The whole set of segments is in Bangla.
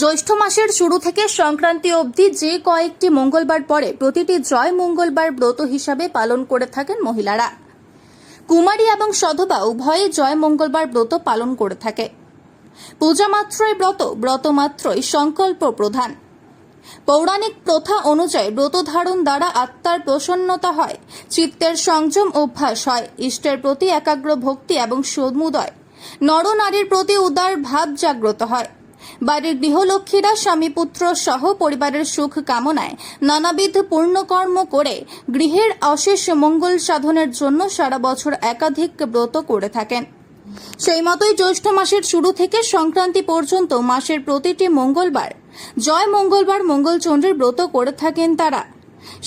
জ্যৈষ্ঠ মাসের শুরু থেকে সংক্রান্তি অবধি যে কয়েকটি মঙ্গলবার পরে প্রতিটি জয় মঙ্গলবার ব্রত হিসাবে পালন করে থাকেন মহিলারা। কুমারী এবং সধবা উভয়ে জয় মঙ্গলবার ব্রত পালন করে থাকে। পূজা মাত্রই ব্রত ব্রত মাত্রই সংকল্প প্রধান। পৌরাণিক প্রথা অনুযায়ী ব্রত ধারণ দ্বারা আত্মার প্রসন্নতা হয়, চিত্তের সংযম অভ্যাস হয়, ইষ্টের প্রতি একাগ্র ভক্তি এবং সমুদয় নরনারীর প্রতি উদার ভাব জাগ্রত হয়। বাড়ির গৃহলক্ষ্মীরা স্বামী পুত্র সহ পরিবারের সুখ কামনায় নানাবিধ পূর্ণকর্ম করে গৃহের অশেষ মঙ্গল সাধনের জন্য সারা বছর একাধিক ব্রত করে থাকেন। সেই মতোই জ্যৈষ্ঠ মাসের শুরু থেকে সংক্রান্তি পর্যন্ত মাসের প্রতিটি মঙ্গলবার, জয় মঙ্গলবার মঙ্গলচন্দ্রের ব্রত করে থাকেন তারা।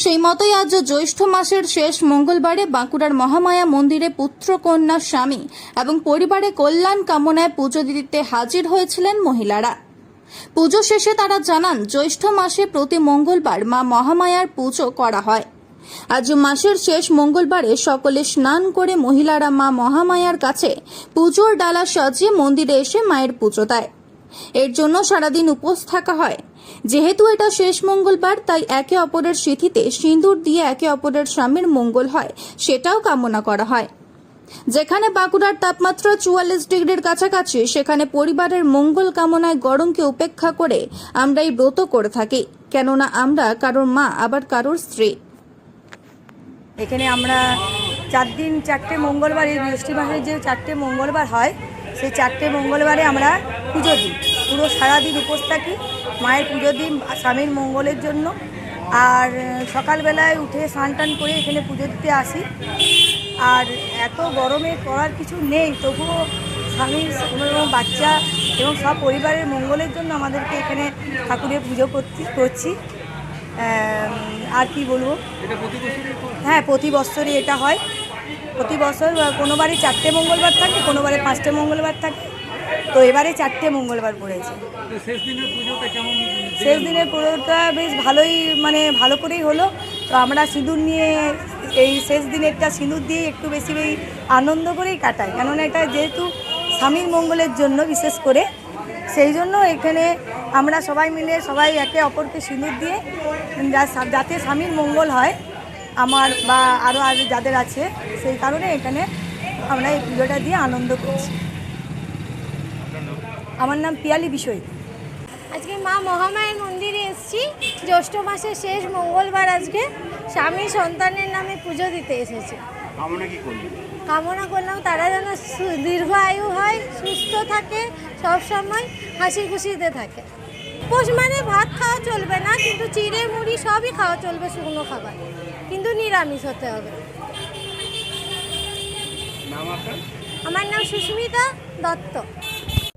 সেই মতোই আজ জ্যৈষ্ঠ মাসের শেষ মঙ্গলবারে বাঁকুড়ার মহামায়া মন্দিরে পুত্র কন্যা স্বামী এবং পরিবারে কল্যাণ কামনায় পুজো দিতে হাজির হয়েছিলেন মহিলারা। পুজো শেষে তারা জানান, জ্যৈষ্ঠ মাসে প্রতি মঙ্গলবার মা মহামায়ার পুজো করা হয়। আজ মাসের শেষ মঙ্গলবারে সকলে স্নান করে মহিলারা মা মহামায়ার কাছে পুজোর ডালা সাজিয়ে মন্দিরে এসে মায়ের পুজো দেয়। এর জন্য সারাদিন উপোস থাকা হয়। যেহেতু এটা শেষ মঙ্গলবার, তাই একে অপরের সিথিতে সিঁদুর দিয়ে একে অপরের স্বামীর মঙ্গল হয়, সেটাও কামনা করা হয়। যেখানে বাঁকুড়ার তাপমাত্রা চুয়াল্লিশ ডিগ্রির কাছাকাছি, সেখানে পরিবারের মঙ্গল কামনায় গরমকে উপেক্ষা করে আমরা এই ব্রত করে থাকি। কেননা আমরা কারোর মা, আবার কারোর স্ত্রী। এখানে আমরা চার দিন, চারটে মঙ্গলবার, এই বৃহস্পতি মাসের যে চারটে মঙ্গলবার হয়, সেই চারটে মঙ্গলবারে আমরা পুজো দিই। পুরো সারাদিন উপোস থাকি, মায়ের পুজো দিই স্বামীর মঙ্গলের জন্য। আর সকালবেলায় উঠে স্নান টান করে এখানে পুজো দিতে আসি। আর এত গরমে করার কিছু নেই তবুও স্বামী এবং বাচ্চা এবং সব পরিবারের মঙ্গলের জন্য আমাদেরকে এখানে ঠাকুরের পুজো করতে করছি। আর কি বলব? হ্যাঁ? প্রতি বছরই এটা হয়। প্রতি বছর আহ, কোনোবারে চারটে মঙ্গলবার থাকে কোনোবারে পাঁচটে মঙ্গলবার থাকে। তো এবারে চারটে মঙ্গলবার পড়েছে। শেষ দিনের পুজোটা বেশ ভালোই মানে ভালো করেই হলো। তো আমরা সিঁদুর নিয়ে এই শেষ দিনেরটা সিঁদুর দিয়ে একটু বেশি বেশি আনন্দ করেই কাটাই। কেননা এটা যেহেতু স্বামীর মঙ্গলের জন্য বিশেষ করে। সেই জন্য এখানে আমরা সবাই মিলে সবাই একে অপরকে সিঁদুর দিয়ে যা- যাতে স্বামীর মঙ্গল হয় আমার বা আরও আর যাদের আছে সেই কারণে এখানে আমরা এই পুজোটা দিয়ে আনন্দ করছি। আমার নাম পিয়ালি বিষয়। আজকে মা মহামায়ের মন্দিরে এসেছি। জ্যৈষ্ঠ মাসের শেষ মঙ্গলবার আজকে স্বামী সন্তানের নামে পুজো দিতে এসেছে। কামনা কি করলি কামনা করলাম তারা যেন দীর্ঘ আয়ু হয় সুস্থ থাকে সব সময় হাসি খুশিতে থাকে। পোষ মানে ভাত খাওয়া চলবে না কিন্তু চিড়ে মুড়ি সবই খাওয়া চলবে শুকনো খাবার। কিন্তু নিরামিষ হতে হবে। আমার নাম সুস্মিতা দত্ত।